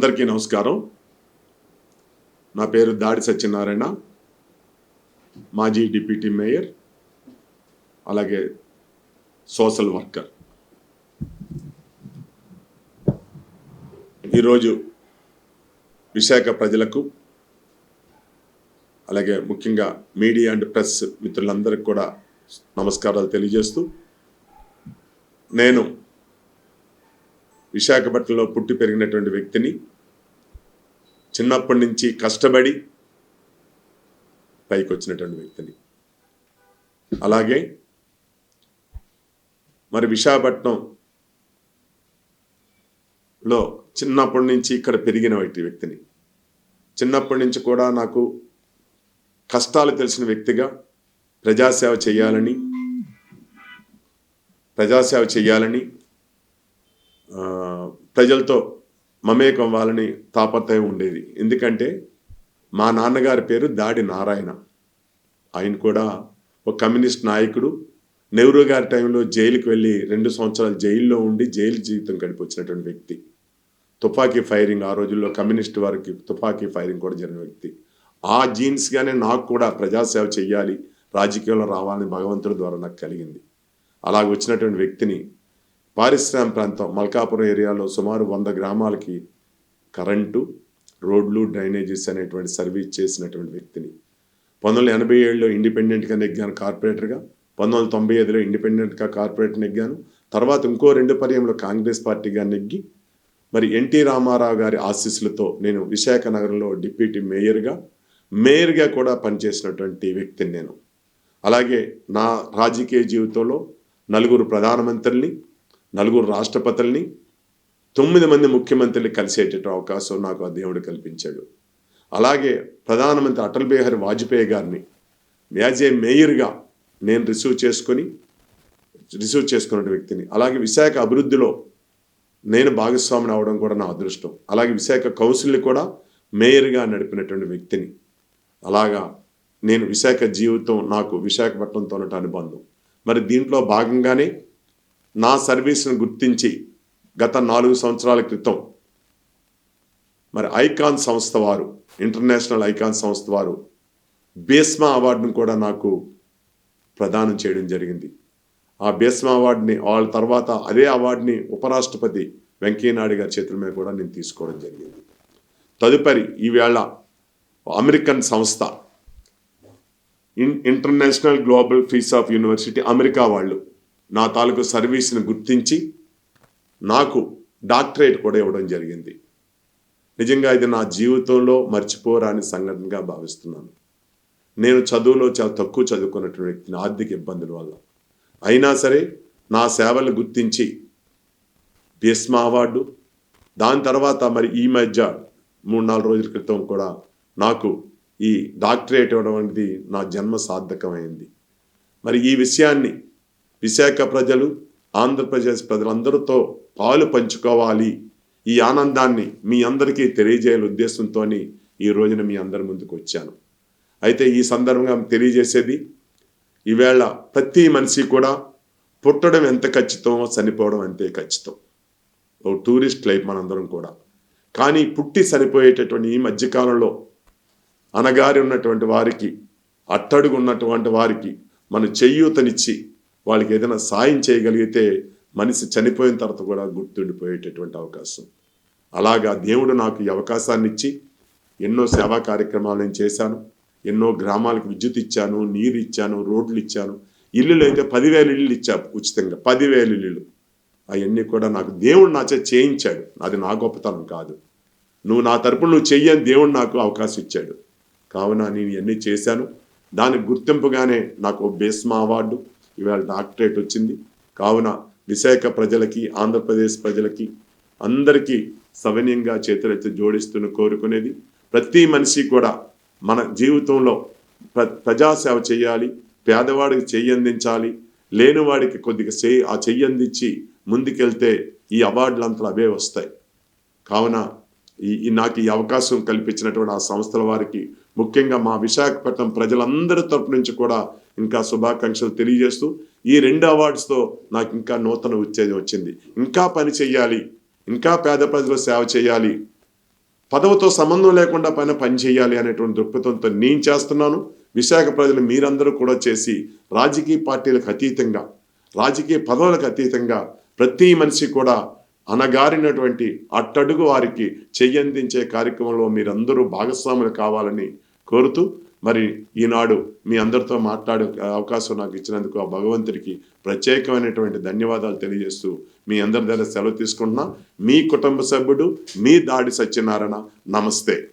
అందరికీ నమస్కారం. నా పేరు దాడి సత్యనారాయణ. మాజీ డిప్యూటీ మేయర్ అలాగే సోషల్ వర్కర్. ఈరోజు విశాఖ ప్రజలకు అలాగే ముఖ్యంగా మీడియా అండ్ ప్రెస్ మిత్రులందరికీ కూడా నమస్కారాలు తెలియజేస్తూ నేను విశాఖపట్నంలో పుట్టి పెరిగినటువంటి వ్యక్తిని చిన్నప్పటి నుంచి కష్టపడి పైకి వచ్చినటువంటి వ్యక్తిని. అలాగే మరి విశాఖపట్నంలో చిన్నప్పటి నుంచి ఇక్కడ పెరిగిన వ్యక్తిని. చిన్నప్పటి నుంచి కూడా నాకు కష్టాలు తెలిసిన వ్యక్తిగా ప్రజాసేవ చేయాలని ప్రజాసేవ చేయాలని ప్రజలతో మమేకం వాళ్ళని తాపత్రయం ఉండేది. ఎందుకంటే మా నాన్నగారి పేరు దాడి నారాయణ. ఆయన కూడా ఒక కమ్యూనిస్ట్ నాయకుడు. నెహ్రూ గారి టైంలో జైలుకి వెళ్ళి రెండు సంవత్సరాలు జైల్లో ఉండి జైలు జీవితం గడిపి వచ్చినటువంటి వ్యక్తి. తుపాకీ ఫైరింగ్ ఆ రోజుల్లో కమ్యూనిస్ట్ వారికి తుపాకీ ఫైరింగ్ కూడా జరిగిన వ్యక్తి. ఆ జీన్స్గానే నాకు కూడా ప్రజాసేవ చేయాలి రాజకీయంలో రావాలని భగవంతుడి ద్వారా నాకు కలిగింది. అలాగ వచ్చినటువంటి వ్యక్తిని పారిశ్రామిక ప్రాంతం మల్కాపురం ఏరియాలో సుమారు వంద గ్రామాలకి కరెంటు రోడ్లు డ్రైనేజెస్ అనేటువంటి సర్వీస్ చేసినటువంటి వ్యక్తిని. పంతొమ్మిది వందల ఎనభై ఏడులో ఇండిపెండెంట్గా నెగ్గాను కార్పొరేటర్గా పంతొమ్మిది వందల తొంభై ఐదులో ఇండిపెండెంట్గా కార్పొరేటర్ నెగ్గాను తర్వాత ఇంకో రెండు పర్యంలో కాంగ్రెస్ పార్టీగా నెగ్గి మరి ఎన్టీ రామారావు గారి ఆశీస్సులతో నేను విశాఖ నగరంలో డిప్యూటీ మేయర్గా మేయర్గా కూడా పనిచేసినటువంటి వ్యక్తిని నేను. అలాగే నా రాజకీయ జీవితంలో నలుగురు ప్రధానమంత్రుల్ని నలుగురు రాష్ట్రపతుల్ని తొమ్మిది మంది ముఖ్యమంత్రులు కలిసేట అవకాశం నాకు ఆ దేవుడు కల్పించాడు. అలాగే ప్రధానమంత్రి అటల్ బిహారీ వాజ్పేయి గారిని యాజ్ ఏ మేయర్గా నేను రిసీవ్ చేసుకొని రిసీవ్ చేసుకున్న వ్యక్తిని. అలాగే విశాఖ అభివృద్ధిలో నేను భాగస్వామిని అవడం కూడా నా అదృష్టం. అలాగే విశాఖ కౌన్సిల్ని కూడా మేయర్గా నడిపినటువంటి వ్యక్తిని. అలాగా నేను విశాఖ జీవితం నాకు విశాఖపట్నంతో ఉన్నటువంటి అనుబంధం. మరి దీంట్లో భాగంగానే నా సర్వీస్ను గుర్తించి గత నాలుగు సంవత్సరాల క్రితం మరి ఐకాన్ సంస్థ వారు ఇంటర్నేషనల్ ఐకాన్ సంస్థ వారు బేస్మా అవార్డును కూడా నాకు ప్రదానం చేయడం జరిగింది. ఆ బేస్మా అవార్డుని వాళ్ళ తర్వాత అదే అవార్డుని ఉపరాష్ట్రపతి వెంకయ్యనాయుడు గారి చేతుల మీద కూడా నేను తీసుకోవడం జరిగింది. తదుపరి ఈవేళ అమెరికన్ సంస్థ in international global fees of university America వాళ్ళు నా తాలూకు సర్వీస్ని గుర్తించి నాకు డాక్టరేట్ కూడా ఇవ్వడం జరిగింది. నిజంగా ఇది నా జీవితంలో మర్చిపోరాని సంఘటనగా భావిస్తున్నాను. నేను చదువులో చాలా తక్కువ చదువుకున్నటువంటి వ్యక్తిని ఆర్థిక ఇబ్బందుల వల్ల. అయినా సరే నా సేవలు గుర్తించి భీస్మా అవార్డు దాని తర్వాత మరి ఈ మధ్య మూడు నాలుగు రోజుల క్రితం కూడా నాకు ఈ డాక్టరేట్ ఇవ్వడం అనేది నా జన్మ సార్థకమైంది. మరి ఈ విషయాన్ని విశాఖ ప్రజలు ఆంధ్రప్రదేశ్ ప్రజలందరితో పాలు పంచుకోవాలి. ఈ ఆనందాన్ని మీ అందరికీ తెలియజేయాల ఉద్దేశంతో ఈ రోజున మీ అందరి ముందుకు వచ్చాను. అయితే ఈ సందర్భంగా తెలియజేసేది ఈవేళ ప్రతి మనిషి కూడా పుట్టడం ఎంత ఖచ్చితమో చనిపోవడం అంతే ఖచ్చితం. ఓ టూరిస్ట్ లైఫ్ మనందరం కూడా. కానీ పుట్టి చనిపోయేటటువంటి ఈ మధ్యకాలంలో అనగారి ఉన్నటువంటి వారికి అట్టడుగు ఉన్నటువంటి వారికి మన చెయ్యూతనిచ్చి వాళ్ళకి ఏదైనా సాయం చేయగలిగితే మనిషి చనిపోయిన తర్వాత కూడా గుర్తుండిపోయేటటువంటి అవకాశం. అలాగా దేవుడు నాకు ఈ అవకాశాన్ని ఇచ్చి ఎన్నో సేవా కార్యక్రమాలు నేను చేశాను. ఎన్నో గ్రామాలకు విద్యుత్ ఇచ్చాను నీరు ఇచ్చాను రోడ్లు ఇచ్చాను. ఇల్లులు అయితే పదివేల ఇల్లు ఇచ్చా ఉచితంగా పదివేల ఇల్లులు. అవన్నీ కూడా నాకు దేవుడు నాచే చేయించాడు. అది నా గొప్పతనం కాదు. నువ్వు నా తరపున నువ్వు చెయ్యని దేవుడు నాకు అవకాశం ఇచ్చాడు. కావున నేను ఇవన్నీ చేశాను. దానికి గుర్తింపుగానే నాకు బేస్మా అవార్డు ఇవాళ డాక్టరేట్ వచ్చింది. కావున విశాఖ ప్రజలకి ఆంధ్రప్రదేశ్ ప్రజలకి అందరికీ సవనీయంగా చేతులైతే జోడిస్తున్న కోరుకునేది ప్రతి మనిషి కూడా మన జీవితంలో ప్ర ప్రజాసేవ చేయాలి పేదవాడికి చెయ్యి అందించాలి లేనివాడికి కొద్దిగా చెయ్యి ఆ చెయ్యి అందించి ముందుకెళ్తే ఈ అవార్డులు అంతా అవే వస్తాయి. కావున ఈ నాకు ఈ అవకాశం కల్పించినటువంటి ఆ సంస్థల వారికి ముఖ్యంగా మా విశాఖపట్నం ప్రజలందరి తరపు నుంచి కూడా ఇంకా శుభాకాంక్షలు తెలియజేస్తూ ఈ రెండు అవార్డ్స్తో నాకు ఇంకా నూతన ఉత్తేజం వచ్చింది. ఇంకా పని చేయాలి ఇంకా పేద ప్రజలు సేవ చేయాలి పదవితో సంబంధం లేకుండా పైన పని చేయాలి అనేటువంటి దృక్పథంతో నేను చేస్తున్నాను. విశాఖ ప్రజలు మీరందరూ కూడా చేసి రాజకీయ పార్టీలకు అతీతంగా రాజకీయ పదవులకు అతీతంగా ప్రతి మనిషి కూడా అనగారినటువంటి అట్టడుగు వారికి చెయ్యందించే కార్యక్రమంలో మీరందరూ భాగస్వాములు కావాలని కోరుతూ మరి ఈనాడు మీ అందరితో మాట్లాడే అవకాశం నాకు ఇచ్చినందుకు ఆ భగవంతుడికి ప్రత్యేకమైనటువంటి ధన్యవాదాలు తెలియజేస్తూ మీ అందరి దగ్గర సెలవు తీసుకుంటున్నా. మీ కుటుంబ సభ్యుడు మీ దాడి సత్యనారాయణ. నమస్తే.